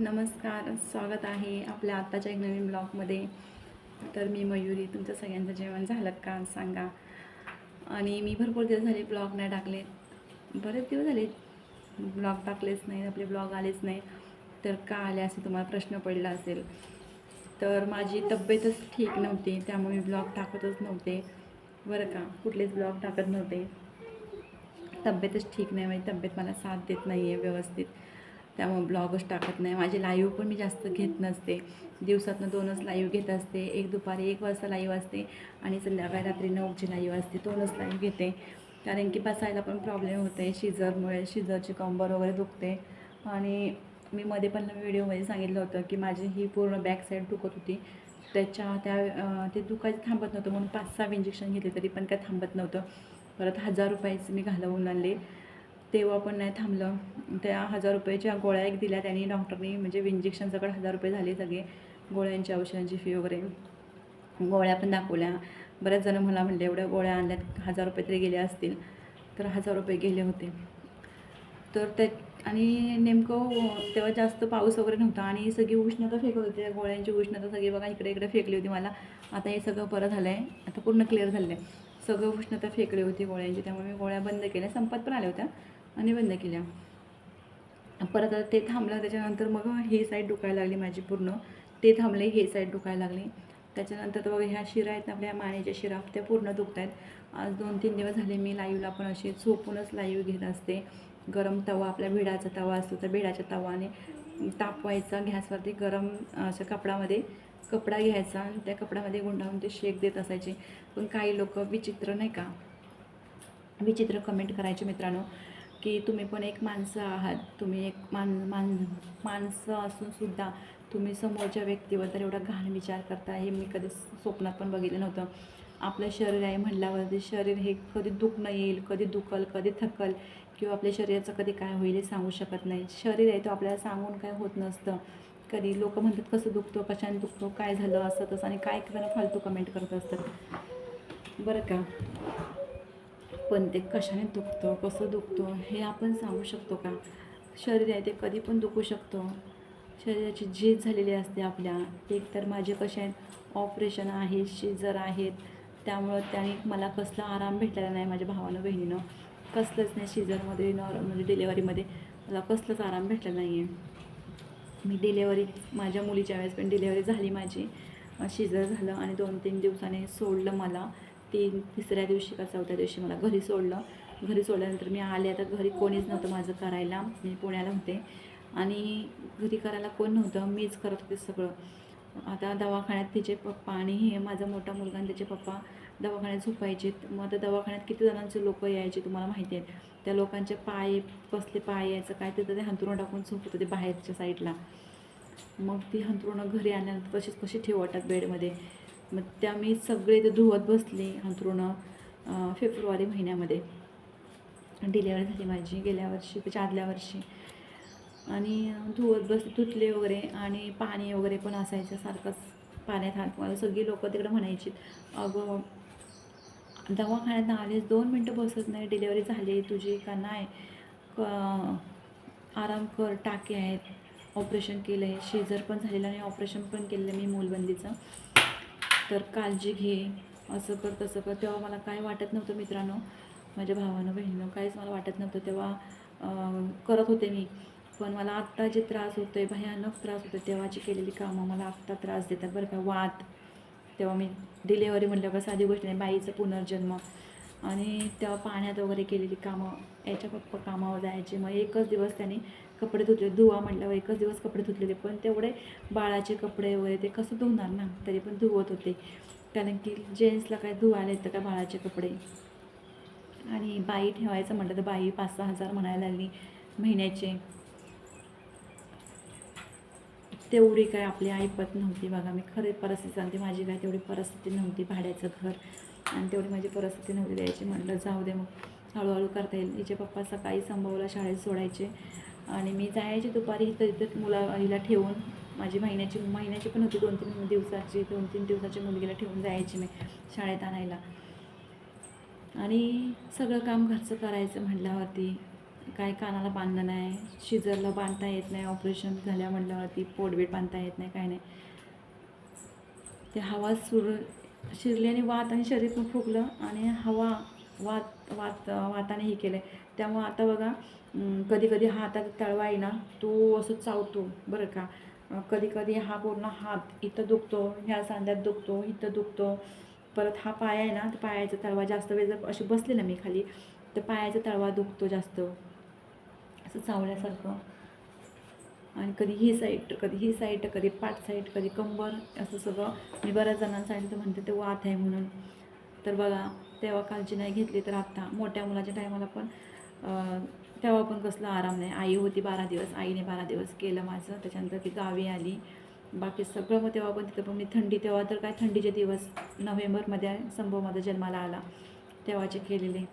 नमस्कार स्वागत आहे आपल्या आत्ताच्या एक नवीन ब्लॉगमध्ये. तर मी मयुरी तुमचं सगळ्यांचं जेवण झालं का सांगा. आणि मी भरपूर दिवस झाले ब्लॉग नाही टाकले. बरेच दिवस झाले ब्लॉग टाकलेच नाही आपले ब्लॉग आलेच नाही. तर का आले असे तुम्हाला प्रश्न पडला असेल. तर माझी तब्येतच ठीक नव्हती त्यामुळे मी ब्लॉग टाकतच नव्हते. बरं का कुठलेच ब्लॉग टाकत नव्हते. तब्येतच ठीक नाही माझी तब्येत मला साथ देत नाही आहे व्यवस्थित. त्यामुळे ब्लॉगच टाकत नाही. माझे लाईव्ह पण मी जास्त घेत नसते. दिवसातनं दोनच लाईव्ह घेत असते. एक दुपारी एक वाजता लाईव्ह असते आणि संध्याकाळी रात्री नऊची लाईव्ह असते. दोनच लाईव्ह घेते. कारण की बसायला पण प्रॉब्लेम होते. शिजरमुळे शिजरची कंबर वगैरे दुखते. आणि मी मध्ये पण व्हिडिओमध्ये सांगितलं होतं की माझी ही पूर्ण बॅक साईड दुखत होती. त्याच्या त्या ते दुखायचं थांबत नव्हतं म्हणून पाच सहा इंजेक्शन घेतले तरी पण काय थांबत नव्हतं. परत हजार रुपयाचं मी घालवून आणले. तेव्हा पण नाही थांबलं. त्या हजार रुपयाच्या गोळ्या एक दिल्या त्यांनी डॉक्टरनी म्हणजे इंजेक्शन सगळं हजार रुपये झाले सगळे गोळ्यांची औषधांची फी वगैरे. गोळ्या पण दाखवल्या. बऱ्याच जण मला म्हणले एवढ्या गोळ्या आणल्यात हजार रुपये तरी गेले असतील. तर हजार रुपये गेले होते. तर ते आणि नेमकं तेव्हा जास्त पाऊस वगैरे नव्हता आणि सगळी उष्णता फेकत होती. त्या गोळ्यांची उष्णता सगळी बघा इकडे इकडे फेकली होती मला. आता हे सगळं बरं झालं आहे आता पूर्ण क्लिअर झालं आहे सगळं उष्णता फेकली होती गोळ्यांची. त्यामुळे मी गोळ्या बंद केल्या. संपत पण आल्या होत्या. आणि बंद केल्या. परत आता ते थांबलं त्याच्यानंतर मग हे साईड दुखायला लागली माझी पूर्ण. ते थांबले हे साईड दुखायला लागली. त्याच्यानंतर तर बघा ह्या शिरा आहेत ना आपल्या मानेच्या शिरा त्या पूर्ण दुखत आहेत आज दोन तीन दिवस झाले मी लाईव्हला पण असे झोपूनच लाईव्ह घेत असते. गरम तवा आपल्या भिडाचा तवा असतो तर भिडाच्या तवाने तापवायचा गॅसवरती गरम असं कपडामध्ये कपडा घ्यायचा आणि त्या कपड्यामध्ये गुंडाळून ते शेक देत असायचे. पण काही लोक विचित्र नाही का? विचित्र कमेंट करायचे मित्रांनो. की तुम्ही पण एक माणसं आहात. तुम्ही एक मान मान माणसं असून सुद्धा तुम्ही समोरच्या व्यक्तीबद्दल एवढा घाण विचार करता हे मी कधी स्वप्नात पण बघितलं नव्हतं. आपलं शरीर आहे म्हटल्यावरती शरीर हे कधी दुखणं येईल कधी दुखल कधी थकल किंवा आपल्या शरीराचं कधी काय होईल हे सांगू शकत नाही. शरीर आहे तो आपल्याला सांगून काय होत नसतं. कधी लोक म्हणतात कसं दुखतो कशाने दुखतो काय झालं असं तसं आणि काय जण फालतू कमेंट करत असतात. बरं का? पण ते कशाने दुखतं कसं दुखतं हे आपण सांगू शकतो का? शरीर आहे ते कधी पण दुखू शकतो. शरीराची झीज झालेली असते आपल्या. एक तर माझे कसे आहेत ऑपरेशन आहे शिजर आहेत. त्यामुळं त्याने मला कसला आराम भेटलेला नाही माझ्या भावानं बहिणीनं. कसलंच नाही शिजरमध्ये नॉर्मल म्हणजे डिलेवरीमध्ये मला कसलंच आराम भेटला नाही आहे मी डिलेवरी माझ्या मुलीच्या वेळेस पण डिलेवरी झाली माझी. शिजर झालं आणि दोन तीन दिवसाने सोडलं मला. तीन तिसऱ्या दिवशी का चौथ्या दिवशी मला घरी सोडलं. घरी सोडल्यानंतर मी आले आता घरी कोणीच नव्हतं माझं करायला. मी पुण्याला होते. आणि घरी करायला कोण नव्हतं मीच करत होते सगळं. आता दवाखान्यात तिचे पप्पा आणि हे माझा मोठा मुलगा आणि त्याचे पप्पा दवाखान्यात झोपायचे. मग आता दवाखान्यात किती जणांचे लोक यायचे तुम्हाला माहिती आहेत त्या लोकांचे पाय कसले पाय यायचं काय तिथं ते हंतरुण टाकून झोपत होते बाहेरच्या साईडला. मग ती हंतरुणं घरी आल्यानंतर तशीच कशी ठेवतात बेडमध्ये? मग त्या मी सगळे ते धुवत बसले अंथरुणं फेब्रुवारी महिन्यामध्ये. डिलेवरी झाली माझी गेल्या वर्षी त्याच्या आदल्या वर्षी. आणि धुवत बस धुतले वगैरे आणि पाणी वगैरे पण असायचं सारखंच पाण्यात हात मला सगळी लोक तिकडे म्हणायची अगं दवाखान्यात आलेस दोन मिनटं बसत नाही डिलेवरी झाली तुझी का नाही? क- आराम कर टाके आहेत ऑपरेशन केलं आहे शेजर पण झालेलं आणि ऑपरेशन पण केलेलं मी मूलबंदीचं. तर काळजी घे. असं कर तसं कर. तेव्हा मला काय वाटत नव्हतं मित्रांनो माझ्या भावानं बहिणीनं काहीच मला वाटत नव्हतं तेव्हा करत होते मी. पण मला आत्ता जे त्रास होतो आहे भयानक त्रास होतो तेव्हाची केलेली कामं मला आत्ता त्रास देतात बरं का. वाद. तेव्हा मी डिलेवरी म्हटलं का साधी गोष्ट नाही बाईचं पुनर्जन्म. आणि तेव्हा पाण्यात वगैरे केलेली कामं याच्या पप्पा कामावर जायचे. मग एकच दिवस त्यांनी कपडे धुतले धुवा म्हटल्यावर एकच दिवस कपडे धुतलेले पण तेवढे बाळाचे कपडे वगैरे ते कसं धुवणार ना तरी पण धुवत होते. कारण की जेंट्सला काय धुवायला येतं का बाळाचे कपडे? आणि बाई ठेवायचं म्हटलं तर बाई पाच सहा हजार म्हणायला लागली महिन्याचे. तेवढी काय आपली ऐपत नव्हती बघा मी खरे परिस्थिती सांगते माझी काय तेवढी परिस्थिती नव्हती भाड्याचं घर. आणि तेवढी माझी परिस्थिती नव्हती द्यायची म्हटलं जाऊ दे मग. हळूहळू करता येईल. हिचे पप्पा सकाळी संभवला शाळेत सोडायचे. आणि मी जायचे दुपारी इथं इथं मुला हिला ठेवून माझी महिन्याची महिन्याची पण होती दोन तीन दिवसाची दोन तीन दिवसाची मुलगीला ठेवून जायची मी शाळेत आणायला. आणि सगळं काम घरचं करायचं म्हटल्यावरती काय कानाला बांधणं नाही शिजरला बांधता येत नाही ऑपरेशन झाल्या म्हटल्यावरती पोटबीट बांधता येत नाही काय नाही. ते हवा सुर शिरल्याने वात आणि शरीर पण फुगलं आणि हवा वात वात वाताने हे केलं आहे त्यामुळं आता बघा कधी कधी हातात तळवा आहे ना तो असं चावतो बरं का. कधी कधी हा पूर्ण हात इथं दुखतो ह्या सांध्यात दुखतो इथं दुखतो. परत हा पाय आहे ना तर पायाचा तळवा जास्त वेळ जर अशी बसले ना मी खाली तर पायाचा तळवा दुखतो जास्त. असं चावल्यासारखं. आणि कधी ही साईड कधी ही साईड कधी पाठ साईड कधी कंबर असं सगळं. मी बऱ्याच जणांना सांगितलं तर म्हणते ते वात आहे म्हणून. तर बघा तेव्हा काळजी नाही घेतली तर आत्ता मोठ्या मुलाच्या टायमाला पण तेव्हा पण कसला आराम नाही. आई होती बारा दिवस आईने बारा दिवस केलं माझं. त्याच्यानंतर ती गावी आली. बाकी सगळं मग तेव्हा पण तिथं पण मी थंडी तेव्हा तर काय थंडीचे दिवस नोव्हेंबरमध्ये संभव माझा जन्माला आला. तेव्हाचे केलेले.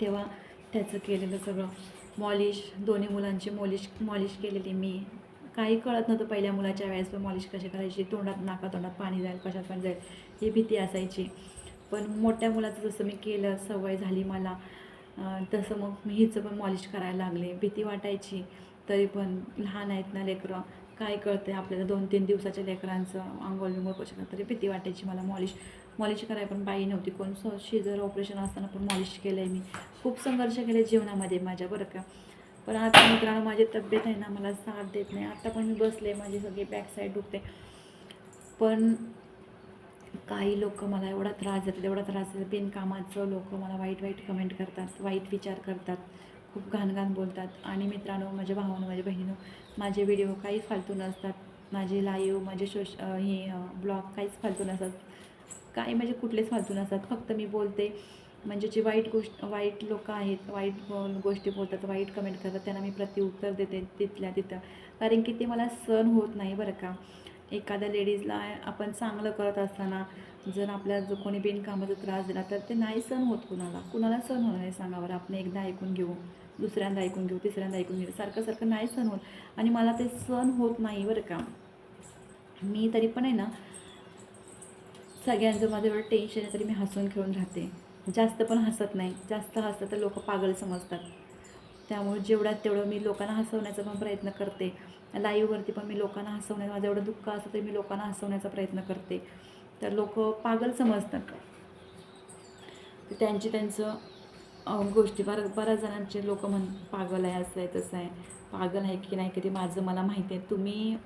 तेव्हा त्याचं केलेलं सगळं. मॉलिश दोन्ही मुलांची मॉलिश मॉलिश केलेली मी. काही कळत नव्हतं पहिल्या मुलाच्या वेळेस पण मॉलिश कशी करायची तोंडात नाका तोंडात पाणी जाईल कशात पण जाईल ही भीती असायची. पण मोठ्या मुलाचं जसं मी केलं सवय झाली मला तसं मग मी हिचं पण मॉलिश करायला लागले. भीती वाटायची तरी पण लहान आहेत ना लेकरं काय कळतं आहे आपल्याला दोन तीन दिवसाच्या लेकरांचं आंघोळ विंगोळ कशा तरी भीती वाटायची मला मॉलिश. मॉलिश करायला पण बाई नव्हती कोण. स शिजर ऑपरेशन असताना पण मॉलिश केलं आहे मी. खूप संघर्ष केले जीवनामध्ये माझ्या बरं का. पण आता मित्रांनो माझी तब्येत आहे ना मला साथ देत नाही. आता पण मी बसले माझी सगळी बॅक साईड दुखते. पण काही लोक मला एवढा त्रास देतात एवढा त्रास देतात. बिनकामाचं लोक मला वाईट वाईट कमेंट करतात वाईट विचार करतात. खूप घाणघाण बोलतात. आणि मित्रांनो माझ्या भावानं माझ्या बहिणीनं माझे व्हिडिओ काही फालतू नसतात. माझे लाईव्ह माझे सोश हे ब्लॉग काहीच फालतू नसतात. काही म्हणजे कुठलेच फालतू नसतात. फक्त मी बोलते. म्हणजे जे वाईट गोष्ट वाईट लोक आहेत वाईट गोष्टी बोलतात वाईट कमेंट करतात त्यांना मी प्रत्युत्तर देते तिथल्या तिथं. कारण की ते मला सहन होत नाही बरं का. एखाद्या लेडीजला आपण चांगलं करत असताना जर आपल्याला जो कोणी बिनकामाचा त्रास दिला तर ते नाही सण होत कुणाला. कुणाला सण होणार नाही सांगा बरं आपण एकदा ऐकून घेऊ दुसऱ्यांदा ऐकून घेऊ तिसऱ्यांदा ऐकून घेऊ. सारखं सारखं नाही सण होत. आणि मला ते सण होत नाही बरं का. मी तरी पण आहे ना सगळ्यांचं माझं एवढं टेन्शन आहे तरी मी हसून खेळून राहते. जास्त पण हसत नाही. जास्त हसतं तर लोक पागल समजतात. त्यामुळे जेवढ्यात तेवढं मी लोकांना हसवण्याचा पण प्रयत्न करते. लाईव्हवरती पण मी लोकांना हसवण्याचा माझं एवढं दुःख असतं तरी मी लोकांना हसवण्याचा प्रयत्न करते. तर लोक पागल समजतात. तर त्यांची त्यांचं गोष्टी बऱ्याच बऱ्याच जणांचे लोक म्हण पागल आहे असं आहे तसं आहे. पागल आहे की नाही कधी माझं मला माहिती आहे तुम्ही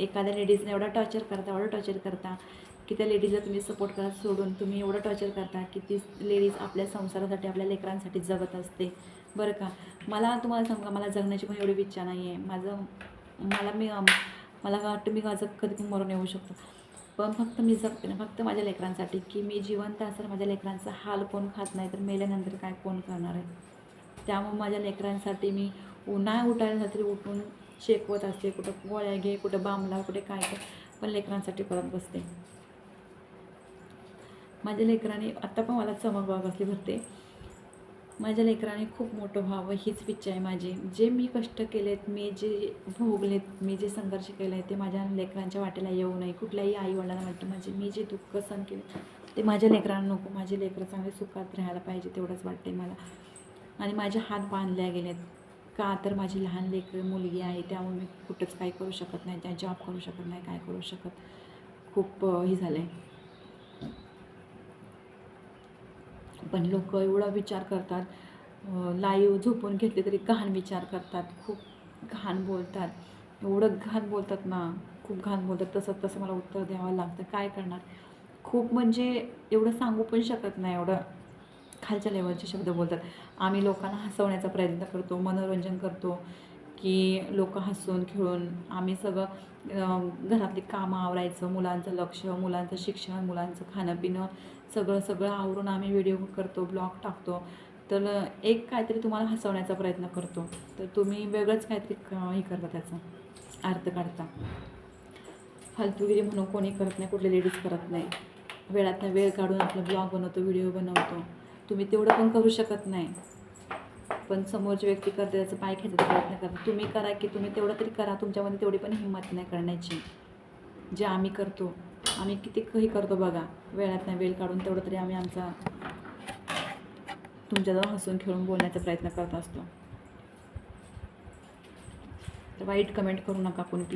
एखाद्या लेडीजने एवढा टॉर्चर करता एवढं टॉर्चर करता की त्या लेडीजला तुम्ही सपोर्ट करा सोडून तुम्ही एवढं टॉर्चर करता की ती लेडीज आपल्या संसारासाठी आपल्या लेकरांसाठी जगत असते. बरं का. मला तुम्हाला सांगू का मला जगण्याची पण एवढी इच्छा नाही आहे माझं मला मी मला वाटतं मी माझं कधी पण मरून येऊ शकतो. पण फक्त मी जगते ना फक्त माझ्या लेकरांसाठी की मी जिवंत असताना माझ्या लेकरांचा हाल कोण खात नाही तर मेल्यानंतर काय कोण करणार आहे? त्यामुळे माझ्या लेकरांसाठी मी उन्हाळ्या उठायला तरी उठून शेकवत असते. कुठं गोळ्या घे कुठं बांबला कुठे काय काय पण लेकरांसाठी करत बसते. माझ्या लेकराने आत्ता पण मला चमक बाग असली भरते. माझ्या लेकराने खूप मोठं व्हावं हीच इच्छा आहे माझी. जे मी कष्ट केलेत मी जे भोगलेत मी जे संघर्ष केला आहे ते माझ्या लेकरांच्या वाटेला येऊ नये. कुठल्याही आई वडिलांना वाटतं म्हणजे मी जे दुःख सहन केले ते माझ्या लेकरांना नको. माझे लेकरं चांगले सुखात राहायला पाहिजे तेवढंच वाटते मला. आणि माझे हात बांधल्या गेलेत. का तर माझी लहान लेकरं मुलगी आहे त्यामुळे मी कुठंच काही करू शकत नाही त्या जॉब करू शकत नाही काय करू शकत. खूप हे झालं आहे पण लोक एवढा विचार करतात. लाईव्ह झोपून घेतले तरी घाण विचार करतात. खूप घाण बोलतात. एवढं घाण बोलतात ना खूप घाण बोलतात. तसं तसं मला उत्तर द्यावं लागतं. काय करणार? खूप म्हणजे एवढं सांगू पण शकत नाही. एवढं खालच्या लेवलचे शब्द बोलतात. आम्ही लोकांना हसवण्याचा प्रयत्न करतो मनोरंजन करतो की लोक हसून खेळून आम्ही सगळं घरातली कामं आवरायचं मुलांचं लक्ष मुलांचं शिक्षण मुलांचं खाणं पिणं सगळं सगळं आवरून आम्ही व्हिडिओ करतो ब्लॉग टाकतो. तर एक काहीतरी तुम्हाला हसवण्याचा प्रयत्न करतो. तर तुम्ही वेगळंच काहीतरी क- हे करता त्याचा. अर्थ काढता. फालतूगिरी म्हणून कोणी करत नाही कुठले लेडीज करत नाही. वेळात वेळ काढून आपला ब्लॉग बनवतो व्हिडिओ बनवतो. तुम्ही तेवढं पण करू शकत नाही. पण समोरची व्यक्ती करते त्याचं पाय खेचायचा प्रयत्न करता. तुम्ही करा की तुम्ही तेवढं तरी करा तुमच्यामध्ये तेवढी पण हिंमत नाही करण्याची. जे आम्ही करतो आम्ही किती काही करतो बघा. वेळात नाही वेळ काढून तेवढं तरी आम्ही आमचा तुमच्याजवळ हसून खेळून बोलण्याचा प्रयत्न करत असतो. तर वाईट कमेंट करू नका कोणी